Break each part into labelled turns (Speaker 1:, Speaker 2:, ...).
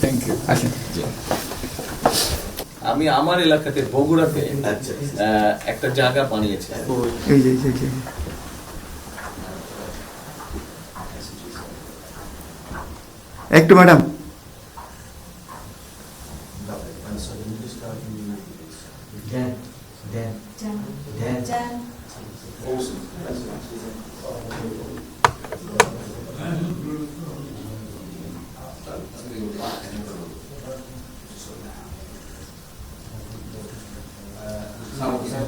Speaker 1: Thank you আসেন
Speaker 2: আমি আমার এলাকাতে বগুড়াতে
Speaker 3: আচ্ছা
Speaker 2: একটা জায়গা বানিয়েছি।
Speaker 1: একটু ম্যাডাম।
Speaker 3: Dan,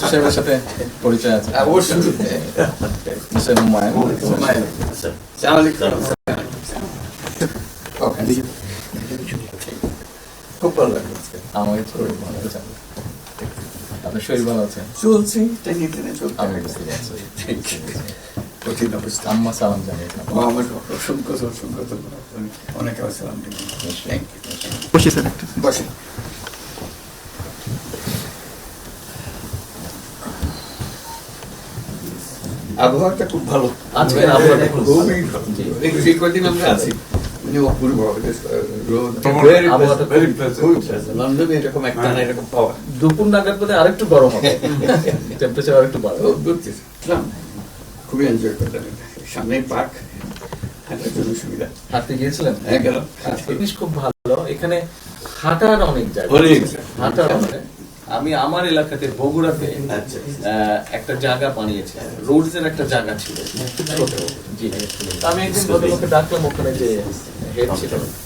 Speaker 2: সাহেবের সাথে পরিচয় আছে।
Speaker 1: অবশ্যই।
Speaker 2: মিস্টার হুমায়ুন।
Speaker 1: খুব ভালো লাগল
Speaker 2: আমাকে শরীর ভালো আছে। আপনার শরীর ভালো আছে?
Speaker 1: চলছে টেনে টেনে চলছে।
Speaker 2: আমি বুঝতে পারছি।
Speaker 1: Thank you. কঠিন অবস্থা।
Speaker 2: আম্মা সালাম জানিয়েছেন
Speaker 1: আমার অসংখ্য অসংখ্য অনেক ইউ
Speaker 4: বসে স্যার। একটু
Speaker 1: বসে। আবহাওয়াটা খুব ভালো।
Speaker 2: আজকের আবহাওয়াটা
Speaker 1: খুবই ভালো। এই কদিন আমরা আছি। মানে অপূর্ব. লন্ডনে এরকম একটা না এরকম পাওয়া।
Speaker 2: দুপুর নাগাদ বোধহয় আরেকটু গরম হবে। টেম্পারেচার আরেকটু বাড়বে।
Speaker 1: খুবই এনজয় করলাম সামনে পার্ক হাঁটার জন্য সুবিধা।
Speaker 2: হাঁটতে গিয়েছিলেন?
Speaker 1: হ্যাঁ গেলাম।
Speaker 2: জিনিস খুব ভালো। এখানে হাঁটার অনেক জায়গা।
Speaker 1: অনেক
Speaker 2: আছে। হাঁটার অনেক। আমি আমার এলাকাতে বগুড়াতে
Speaker 3: আচ্ছা।
Speaker 2: আহ, একটা জায়গা বানিয়েছি। রোডস এর একটা জায়গা ছিল। আমি একদিন ডাকলাম ওখানে যে হেড ছিল।